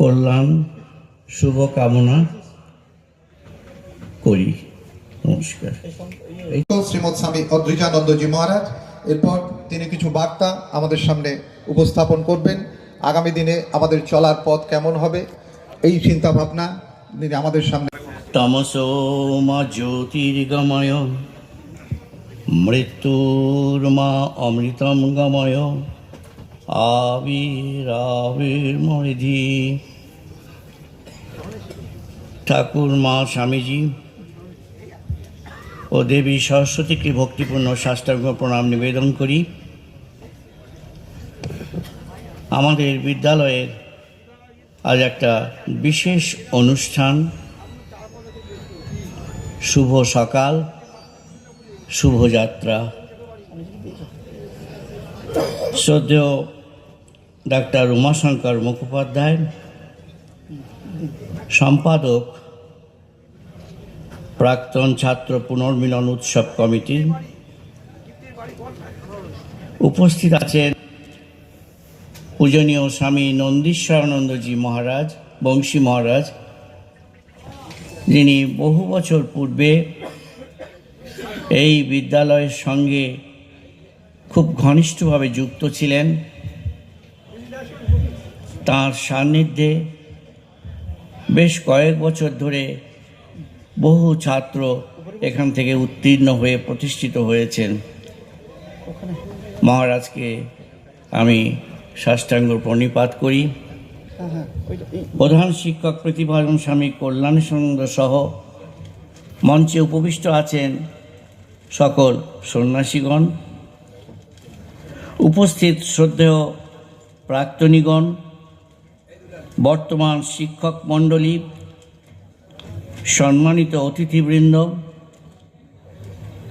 কল্যাণ শুভকামনা করি। নমস্কার। তো শ্রীমৎ স্বামী অদ্রিজানন্দজি মহারাজ। এরপর তিনি কিছু বার্তা আমাদের সামনে উপস্থাপন করবেন। আগামী দিনে আমাদের চলার পথ কেমন হবে এই চিন্তা ভাবনা তিনি আমাদের সামনে তমসো মা জ্যোতির্গময় মৃত্যুর মা অমৃতম গময়। আবির্মৃধি ঠাকুর মা স্বামীজি ও দেবী সরস্বতীকে ভক্তিপূর্ণ সাষ্টাঙ্গ প্রণাম নিবেদন করি। আমাদের বিদ্যালয়ের আজ একটা বিশেষ অনুষ্ঠান। শুভ সকাল শুভযাত্রা শ্রদ্ধেয় ডাক্তার উমাশঙ্কর মুখোপাধ্যায়, সম্পাদক, প্রাক্তন ছাত্র পুনর্মিলন উৎসব কমিটি। উপস্থিত আছেন পূজনীয় স্বামী নন্দীশ্বরানন্দজি মহারাজ, বংশী মহারাজ, যিনি বহু বছর পূর্বে এই বিদ্যালয়ের সঙ্গে খুব ঘনিষ্ঠভাবে যুক্ত ছিলেন। তার সান্নিধ্যে বেশ কয়েক বছর ধরে বহু ছাত্র এখান থেকে উত্তীর্ণ হয়ে প্রতিষ্ঠিত হয়েছেন। মহারাজকে আমি সাষ্টাঙ্গ প্রণিপাত করি। প্রধান শিক্ষক প্রতিভাজন স্বামী কল্যাণ সন্দ সহ মঞ্চে উপবিষ্ট আছেন সকল সন্ন্যাসীগণ, উপস্থিত শ্রদ্ধেয় প্রাক্তনীগণ বর্তমান শিক্ষক মণ্ডলী, সম্মানিত অতিথিবৃন্দ,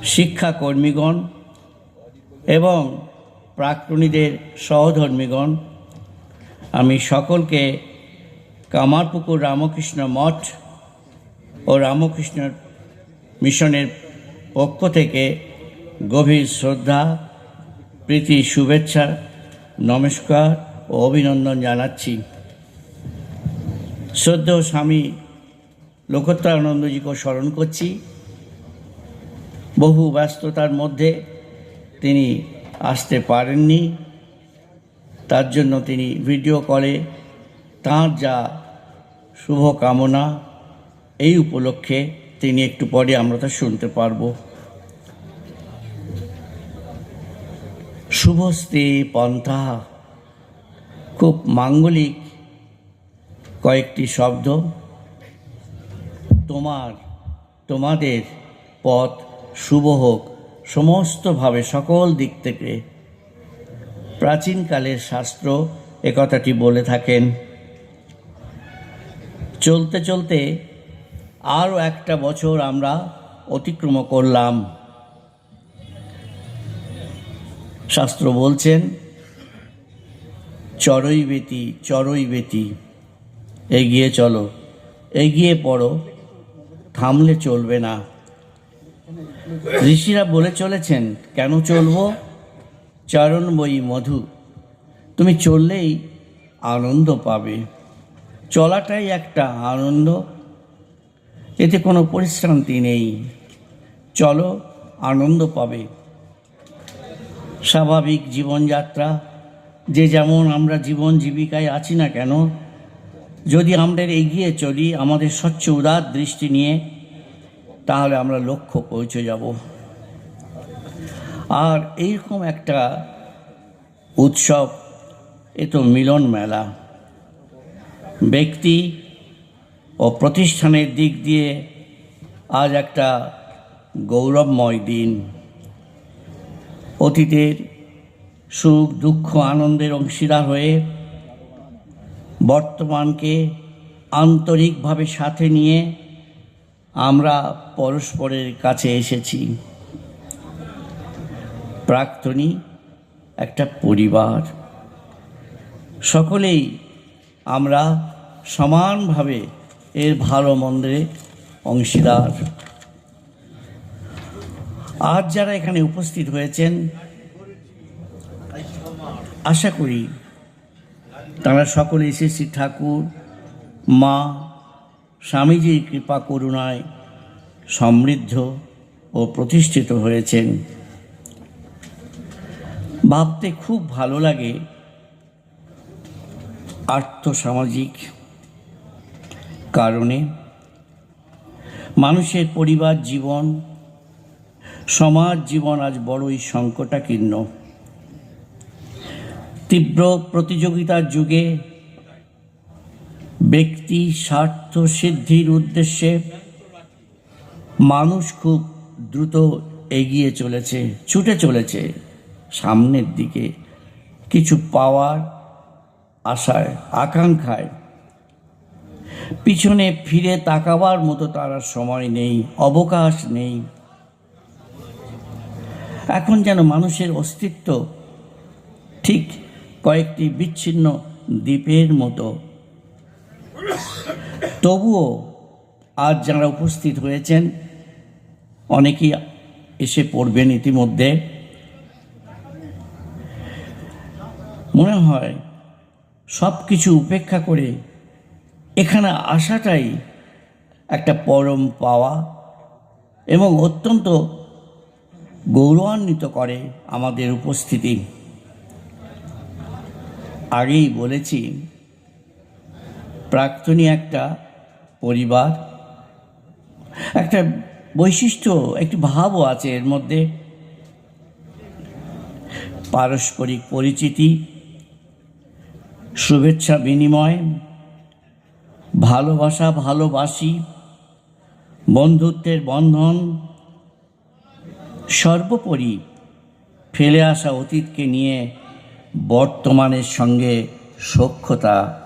শিক্ষাকর্মীগণ এবং প্রাক্তনীদের সহধর্মীগণ, আমি সকলকে কামারপুকুর রামকৃষ্ণ মঠ ও রামকৃষ্ণ মিশনের পক্ষ থেকে গভীর শ্রদ্ধা, প্রীতি, শুভেচ্ছা, নমস্কার ও অভিনন্দন জানাচ্ছি। শ্রদ্ধেয় স্বামী লোকোত্তরানন্দজিকে স্মরণ করছি। বহু ব্যস্ততার মধ্যে তিনি আসতে পারেননি। তার জন্য তিনি ভিডিও কলে তাঁর যা শুভকামনা, এই উপলক্ষে তিনি একটু পরে আমরা তা শুনতে পারব। শুভস্তি পন্থা, খুব মাঙ্গলিক কয়েকটি শব্দ তোমার, তোমাদের পথ শুভ হোক, সমস্তভাবে সকল দিক থেকে। প্রাচীনকালের শাস্ত্র এ কথাটি বলে থাকেন। চলতে চলতে আরও একটা বছর আমরা অতিক্রম করলাম। শাস্ত্র বলছেন চড়ই বেতি চড়ই বেতি এগিয়ে চলো। এগিয়ে পড়ো। থামলে চলবে না। ঋষিরা বলে চলেছেন, কেন চলবো? চরণ বই মধু, তুমি চললেই আনন্দ পাবে। চলাটাই একটা আনন্দ। এতে কোনো পরিশ্রান্তি নেই। চলো, আনন্দ পাবে। স্বাভাবিক জীবনযাত্রা, যে যেমন আমরা জীবন জীবিকায় আছি না কেন যদি আমরা এগিয়ে চলি, আমাদের স্বচ্ছ, উদার দৃষ্টি নিয়ে, তাহলে আমরা লক্ষ্য পৌঁছে যাব। আর এইরকম একটা উৎসব, এ তো মিলন মেলা। ব্যক্তি ও প্রতিষ্ঠানের দিক দিয়ে আজ একটা গৌরবময় দিন। অতীতের সুখ, দুঃখ, আনন্দের অংশীদার হয়ে বর্তমানকে আন্তরিকভাবে সাথে নিয়ে আমরা পরস্পরের কাছে এসেছি। প্রাক্তনী একটা পরিবার। সকলেই আমরা সমানভাবে এর ভালো মন্দের অংশীদার। আজ যারা এখানে উপস্থিত হয়েছেন, আশা করি তারা সকলে শ্রী ঠাকুর, মা, স্বামীজির কৃপা করুণায় সমৃদ্ধ ও প্রতিষ্ঠিত হয়েছেন। ভাবতে খুব ভালো লাগে আর্থসামাজিক কারণে। মানুষের পরিবার, জীবন, সমাজ, জীবন আজ বড়ই সংকটাকীর্ণ। তীব্র প্রতিযোগিতার যুগে ব্যক্তি স্বার্থ সিদ্ধির উদ্দেশ্যে মানুষ খুব দ্রুত এগিয়ে চলেছে, ছুটে চলেছে। সামনের দিকে কিছু পাওয়ার আশায় আকাঙ্ক্ষায়। পিছনে ফিরে তাকাবার মতো তার সময় নেই, অবকাশ নেই। এখন যেন মানুষের অস্তিত্ব ঠিক কয়েকটি বিচ্ছিন্ন দ্বীপের মতো। তবুও আজ যারা উপস্থিত হয়েছেন, অনেকেই এসে পড়বেন ইতিমধ্যে। মনে হয় সব কিছু উপেক্ষা করে এখানে আসাটাই একটা পরম পাওয়া এবং অত্যন্ত গৌরবান্বিত করে আমাদের উপস্থিতি। আগেই বলেছি, প্রাক্তনী একটা পরিবার, একটা বৈশিষ্ট্য, একটি ভাবও আছে এর মধ্যে। পারস্পরিক পরিচিতি, শুভেচ্ছা বিনিময়, ভালোবাসা ভালোবাসি, বন্ধুত্বের বন্ধন, সর্বোপরি ফেলে আসা অতীতকে নিয়ে বর্তমানের সঙ্গে সখ্যতা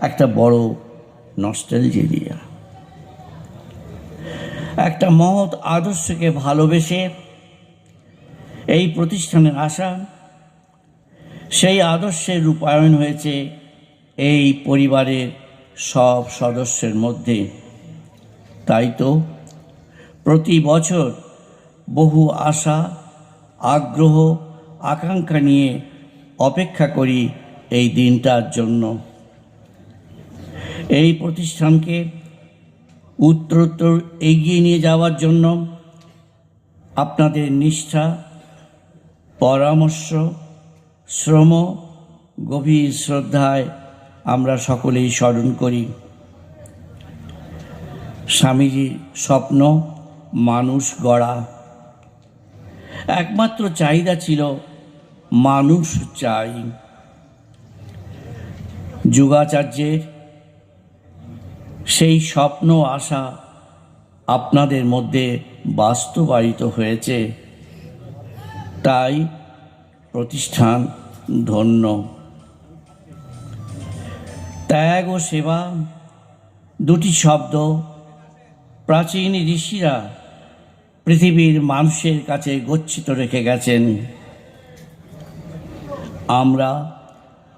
একটা বড় নস্টেলজেরিয়া একটা মহৎ আদর্শকে ভালোবেসে এই প্রতিষ্ঠানের আসা সেই আদর্শের রূপায়ণ হয়েছে এই পরিবারের সব সদস্যের মধ্যে। তাই তো প্রতি বছর বহু আশা, আগ্রহ, আকাঙ্ক্ষা নিয়ে অপেক্ষা করি এই দিনটার জন্য। এই প্রতিষ্ঠানকে উত্তরোত্তর এগিয়ে নিয়ে যাওয়ার জন্য আপনাদের নিষ্ঠা, পরামর্শ, শ্রম, গভীর শ্রদ্ধায় আমরা সকলেই স্মরণ করি। স্বামীজির স্বপ্ন, মানুষ গড়া। একমাত্র চাহিদা ছিল মানুষ চাই। যুগাচার্যের সেই স্বপ্ন আশা আপনাদের মধ্যে বাস্তবায়িত হয়েছে। তাই প্রতিষ্ঠান ধন্য। ত্যাগ ও সেবা দুটি শব্দ। প্রাচীন ঋষিরা পৃথিবীর মানুষের কাছে গচ্ছিত রেখে গেছেন। আমরা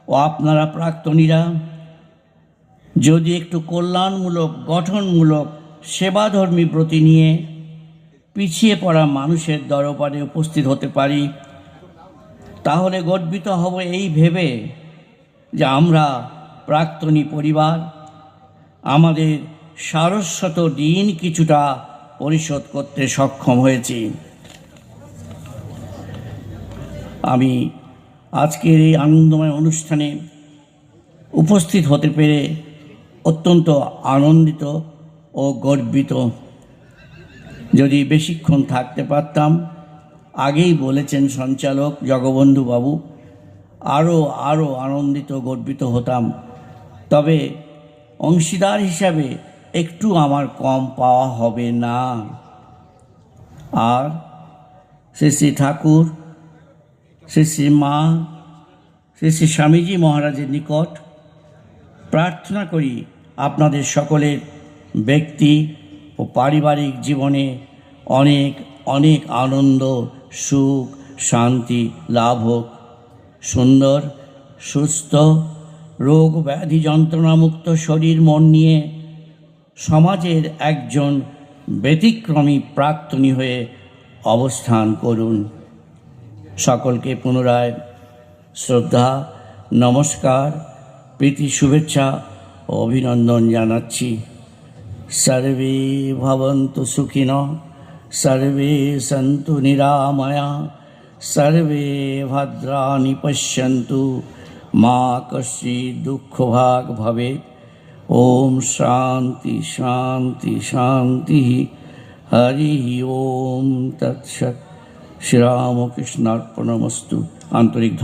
ও আপনারা প্রাক্তনীরা, যদি একটু কল্যাণমূলক, গঠনমূলক, সেবাধর্মী ব্রতি নিয়ে পিছিয়ে পড়া মানুষের দরবারে উপস্থিত হতে পারি, তাহলে গর্বিত হব এই ভেবে যে আমরা প্রাক্তনী পরিবার, আমাদের সারস্বত ঋণ কিছুটা পরিশোধ করতে সক্ষম হয়েছি। আমি আজকের এই আনন্দময় অনুষ্ঠানে উপস্থিত হতে পেরে অত্যন্ত আনন্দিত ও গর্বিত। যদি বেশিক্ষণ থাকতে পারতাম, আগেই বলেছেন সঞ্চালক জগবন্ধু বাবু আরও আরও আনন্দিত, গর্বিত হতাম। তবে অংশীদার হিসাবে একটু আমার কম পাওয়া হবে না। আর শ্রী শ্রী ঠাকুর শ্রী শ্রী মা, শ্রী শ্রী স্বামীজি মহারাজের নিকট প্রার্থনা করি আপনাদের সকলের ব্যক্তি ও পারিবারিক জীবনে অনেক অনেক আনন্দ, সুখ, শান্তি লাভ হোক। সুন্দর, সুস্থ, রোগ ব্যাধি যন্ত্রণামুক্ত শরীর, মন নিয়ে সমাজের একজন ব্যতিক্রমী প্রাক্তনী হয়ে অবস্থান করুন। সকলকে পুনরায় শ্রদ্ধা, নমস্কার, প্রীতি, শুভেচ্ছা ও অভিনন্দন জানাচ্ছি। সর্বে ভবন্তু সুখিন, সর্বে সন্তু নিরাময়া, সর্বে ভদ্রাণি পশ্যন্তু। মা কশ্চিৎ দুঃখভাগ ভবেৎ। ওম শান্তি শান্তি শান্তি। হরি ওম তৎসৎ। শ্রীরামকৃষ্ণার্পণমস্তু। আন্তরিক ধন্যবাদ।